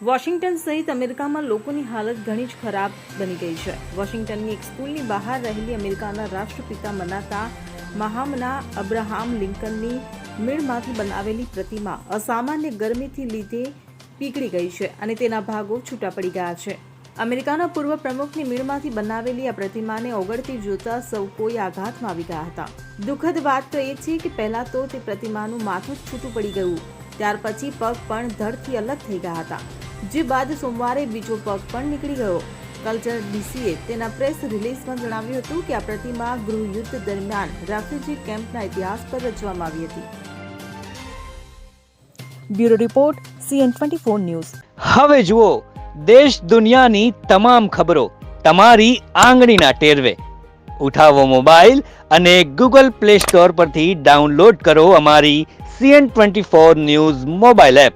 Washington સહિત અમેરિકામાં લોકોની હાલત ઘણી જ ખરાબ બની ગઈ છે. વોશિંગ્ટનની એક સ્કૂલની બહાર રહેલી અમેરિકાના રાષ્ટ્રપિતા મનાતા મહામના અબ્રાહામ લિંકનની મીણમાંથી બનાવેલી પ્રતિમા અસામાન્ય ગરમીથી લીધે પીગળી ગઈ છે અને તેના ભાગો છૂટા પડી ગયા છે. અમેરિકાના પૂર્વ પ્રમુખની મીણમાંથી બનાવેલી આ પ્રતિમાને ઓગળતી જોતા સૌ કોઈ આઘાતમાં આવી ગયા હતા. દુઃખદ વાત તો એ છે કે પહેલા તો તે પ્રતિમાનું માથું જ છૂટું પડી ગયું. ત્યાર પછી પગ પણ ધડથી અલગ થઈ ગયા હતા. જે બાદ સોમવારે બીજો પગ પણ નીકળી ગયો. કલ્ચર ડીસીએ તેના પ્રેસ રિલીઝમાં જણાવ્યું હતું કે આ પ્રતિમા ગૃહયુદ્ધ દરમિયાન રેફ્યુજી કેમ્પના ઇતિહાસ પર રચવામાં આવી હતી. Bureau report CN twenty four news. હવે જુઓ દેશ દુનિયાની તમામ ખબરો તમારી આંગળીના ટેરવે. ઉઠાવો મોબાઈલ અને ગૂગલ પ્લે સ્ટોર પરથી ડાઉનલોડ કરો અમારી CN twenty four news mobile app.